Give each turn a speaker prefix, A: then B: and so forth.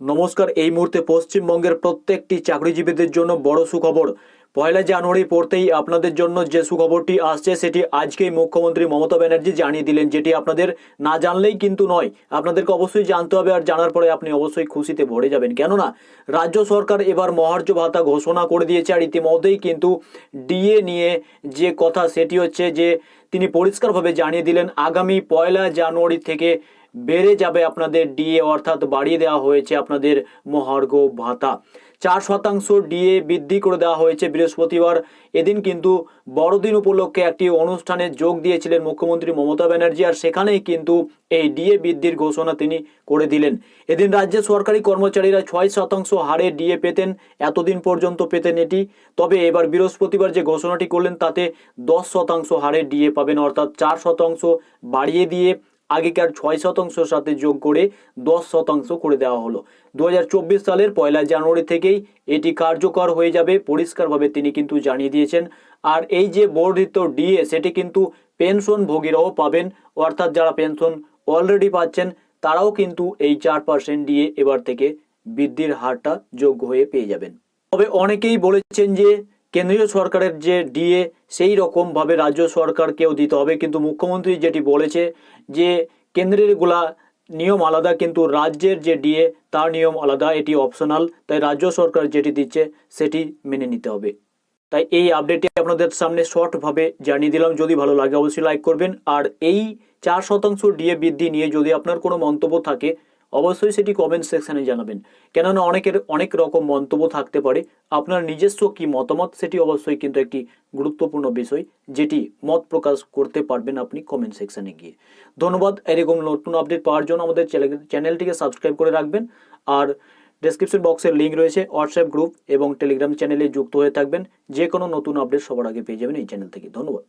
A: নমস্কার, এই মুহূর্তে পশ্চিমবঙ্গের প্রত্যেকটি চাকরিজীবীদের জন্য বড় সুখবর। পয়লা জানুয়ারি পড়তেই আপনাদের জন্য যে সুখবরটি আসছে, সেটি আজকেই মুখ্যমন্ত্রী মমতা ব্যানার্জি জানিয়ে দিলেন, যেটি আপনাদের না জানলেই কিন্তু নয়। আপনাদেরকে অবশ্যই জানতে হবে আর জানার পরে আপনি অবশ্যই খুশিতে ভরে যাবেন। কেননা, রাজ্য সরকার এবার মহার্য ভাতা ঘোষণা করে দিয়েছে আর ইতিমধ্যেই কিন্তু ডিএ নিয়ে যে কথা, সেটি হচ্ছে যে তিনি পরিষ্কারভাবে জানিয়ে দিলেন, আগামী পয়লা জানুয়ারি থেকে বেড়ে যাবে আপনাদের ডিএ অর্থাৎ বাড়িয়ে দেওয়া হয়েছে আপনাদের মহার্ঘ ভাতা। চার শতাংশ ডিএ বৃদ্ধি করে দেওয়া হয়েছে বৃহস্পতিবার। এদিন কিন্তু বড়দিন উপলক্ষে একটি অনুষ্ঠানে যোগ দিয়েছিলেন মুখ্যমন্ত্রী মমতা ব্যানার্জি আর সেখানেই কিন্তু এই ডিএ বৃদ্ধির ঘোষণা তিনি করে দিলেন। এদিন রাজ্যের সরকারি কর্মচারীরা ছয় শতাংশ হারে ডিএ পেতেন, এতদিন পর্যন্ত পেতেন এটি। তবে এবার বৃহস্পতিবার যে ঘোষণাটি করলেন তাতে দশ শতাংশ হারে ডিএ পাবেন, অর্থাৎ চার শতাংশ বাড়িয়ে দিয়ে আগেকার ছয় শতাংশের সাথে যোগ করে দশ শতাংশ করে দেওয়া হলো। দু হাজার চব্বিশ সালের পয়লা জানুয়ারি থেকেই এটি কার্যকর হয়ে যাবে, পরিষ্কারভাবে তিনি কিন্তু জানিয়ে দিয়েছেন। আর এই যে বর্ধিত ডিএ, সেটি কিন্তু পেনশন ভোগীরাও পাবেন। অর্থাৎ যারা পেনশন অলরেডি পাচ্ছেন, তারাও কিন্তু এই চার পার্সেন্ট ডিএ এবার থেকে বৃদ্ধির হারটা যোগ্য হয়ে পেয়ে যাবেন। তবে অনেকেই বলেছেন যে কেন্দ্রীয় সরকারের যে ডিএ, সেই রকমভাবে রাজ্য সরকারকেও দিতে হবে। কিন্তু মুখ্যমন্ত্রী যেটি বলেছে যে, কেন্দ্রেরগুলা নিয়ম আলাদা, কিন্তু রাজ্যের যে ডিএ, তার নিয়ম আলাদা। এটি অপশনাল তাই রাজ্য সরকার যেটি দিচ্ছে, সেটি মেনে নিতে হবে। তাই এই আপডেটটি আপনাদের সামনে শর্টভাবে জানিয়ে দিলাম। যদি ভালো লাগে, অবশ্যই লাইক করবেন। আর এই চার শতাংশ ডিএ বৃদ্ধি নিয়ে যদি আপনার কোনো মন্তব্য থাকে অবশ্যই সেটি কমেন্ট সেকশনে জানাবেন। কেননা অনেকের অনেক রকম মন্তব্য থাকতে পারে। আপনার নিজস্ব কি মতামত সেটি অবশ্যই কিন্তু একটি গুরুত্বপূর্ণ বিষয়, যেটি মত প্রকাশ করতে পারবেন আপনি কমেন্ট সেকশানে গিয়ে। ধন্যবাদ। এরকম নতুন আপডেট পাওয়ার জন্য আমাদের চ্যানেলটিকে সাবস্ক্রাইব করে রাখবেন। আর ডেসক্রিপশন বক্সের লিঙ্ক রয়েছে হোয়াটসঅ্যাপ গ্রুপ এবং টেলিগ্রাম চ্যানেলে যুক্ত হয়ে থাকবেন। যে কোনো নতুন আপডেট সবার আগে পেয়ে যাবেন এই চ্যানেল থেকে। ধন্যবাদ।